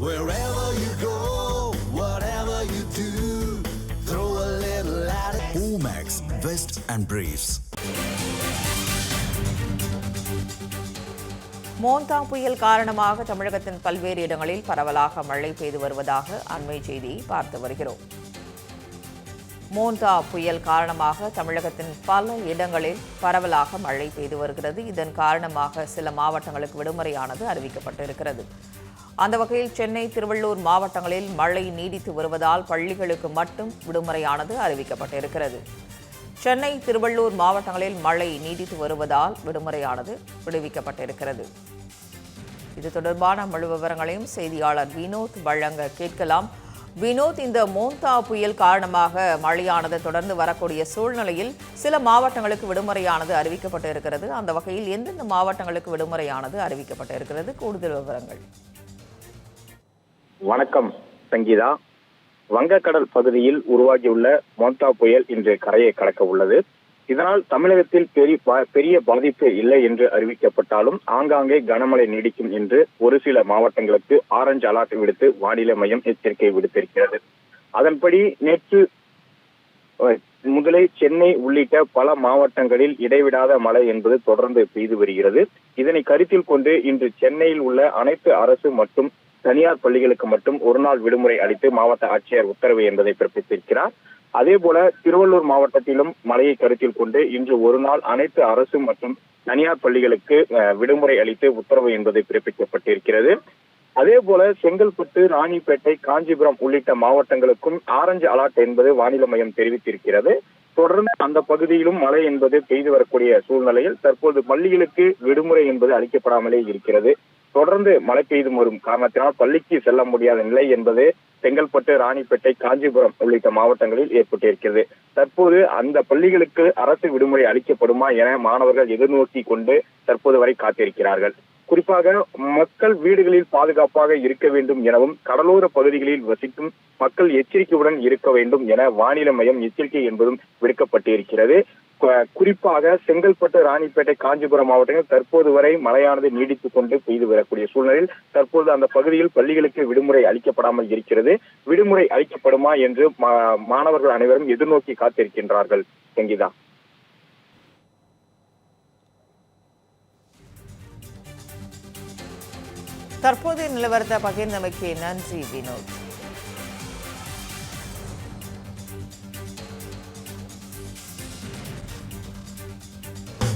Wherever you go, whatever you do, throw a little at it. Omax, Vest and Briefs. மோந்தா புயல் காரணமாக தமிழகத்தின் பல்வேறு இடங்களில் பரவலாக மழை பெய்து வருவதாக அண்மை செய்தியை பார்த்து வருகிறோம் மோந்தா புயல் காரணமாக தமிழகத்தின் பல இடங்களில் பரவலாக மழை பெய்து வருகிறது இதன் காரணமாக சில மாவட்டங்களுக்கு விடுமுறையானது அறிவிக்கப்பட்டிருக்கிறது அந்த வகையில் சென்னை திருவள்ளூர் மாவட்டங்களில் மழை நீடித்து வருவதால் பள்ளிகளுக்கு மட்டும் விடுமுறையானது அறிவிக்கப்பட்டிருக்கிறது. சென்னை திருவள்ளூர் மாவட்டங்களில் மழை நீடித்து வருவதால் விடுமுறையானது விடுவிக்கப்பட்டிருக்கிறது. இது தொடர்பான முழு விவரங்களையும் செய்தியாளர் வினோத் வழங்க கேட்கலாம். வினோத் இந்த மோந்தா புயல் காரணமாக மழையானது தொடர்ந்து வரக்கூடிய சூழ்நிலையில் சில மாவட்டங்களுக்கு விடுமுறையானது அறிவிக்கப்பட்டு இருக்கிறது அந்த வகையில் எந்தெந்த மாவட்டங்களுக்கு விடுமுறையானது அறிவிக்கப்பட்டு இருக்கிறது கூடுதல் விவரங்கள். வணக்கம் சங்கீதா. வங்கக்கடல் பகுதியில் உருவாகியுள்ள மோந்தா புயல் இன்று கரையை கடக்க உள்ளது. இதனால் தமிழகத்தில் பெரிய பெரிய பாதிப்பு இல்லை என்று அறிவிக்கப்பட்டாலும் ஆங்காங்கே கனமழை நீடிக்கும் என்று ஒரு சில மாவட்டங்களுக்கு ஆரஞ்சு அலர்ட் விடுத்து வானிலை மையம் எச்சரிக்கை விடுத்திருக்கிறது. அதன்படி நேற்று முதலை முதலே சென்னை உள்ளிட்ட பல மாவட்டங்களில் இடைவிடாத மழை என்பது தொடர்ந்து பெய்து வருகிறது. இதனை கருத்தில் கொண்டு இன்று சென்னையில் உள்ள அனைத்து அரசு மற்றும் தனியார் பள்ளிகளுக்கு மட்டும் ஒரு நாள் விடுமுறை அளித்து மாவட்ட ஆட்சியர் உத்தரவு என்பதை பிறப்பித்திருக்கிறார். அதே போல திருவள்ளூர் மாவட்டத்திலும் மழையை கருத்தில் கொண்டு இன்று ஒரு நாள் அனைத்து அரசு மற்றும் தனியார் பள்ளிகளுக்கு விடுமுறை அளித்து உத்தரவு என்பது பிறப்பிக்கப்பட்டிருக்கிறது. அதே போல செங்கல்பட்டு ராணிப்பேட்டை காஞ்சிபுரம் உள்ளிட்ட மாவட்டங்களுக்கும் ஆரஞ்சு அலர்ட் என்பது வானிலை மையம் தெரிவித்திருக்கிறது. தொடர்ந்து அந்த பகுதியிலும் மழை என்பது பெய்து வரக்கூடிய சூழ்நிலையில் தற்போது பள்ளிகளுக்கு விடுமுறை என்பது அளிக்கப்படாமலே இருக்கிறது. தொடர்ந்து மழை பெய்து வரும் காரணத்தினால் பள்ளிக்கு செல்ல முடியாத நிலை என்பது செங்கல்பட்டு ராணிப்பேட்டை காஞ்சிபுரம் உள்ளிட்ட மாவட்டங்களில் ஏற்பட்டிருக்கிறது. தற்போது அந்த பள்ளிகளுக்கு அரசு விடுமுறை அளிக்கப்படுமா என மாணவர்கள் எதிர்நோக்கி கொண்டு தற்போது வரை காத்திருக்கிறார்கள். குறிப்பாக மக்கள் வீடுகளில் பாதுகாப்பாக இருக்க வேண்டும் எனவும் கடலோர பகுதிகளில் வசிக்கும் மக்கள் எச்சரிக்கையுடன் இருக்க வேண்டும் என வானிலை மையம் எச்சரிக்கை என்பதும் விடுக்கப்பட்டிருக்கிறது. குறிப்பாக செங்கல்பட்டு ராணிப்பேட்டை காஞ்சிபுரம் மாவட்டங்கள் தற்போது வரை மழையானது நீடித்துக் கொண்டு பெய்து வரக்கூடிய சூழ்நிலையில் தற்போது அந்த பகுதியில் பள்ளிகளுக்கு விடுமுறை அளிக்கப்படாமல் இருக்கிறது. விடுமுறை அளிக்கப்படுமா என்று மா- மாணவர்கள் அனைவரும் எதிர்நோக்கி காத்திருக்கின்றார்கள். சங்கீதா தற்போதைய நிலவரத்தை பகிர்ந்தமைக்கு நன்றி வினோத்.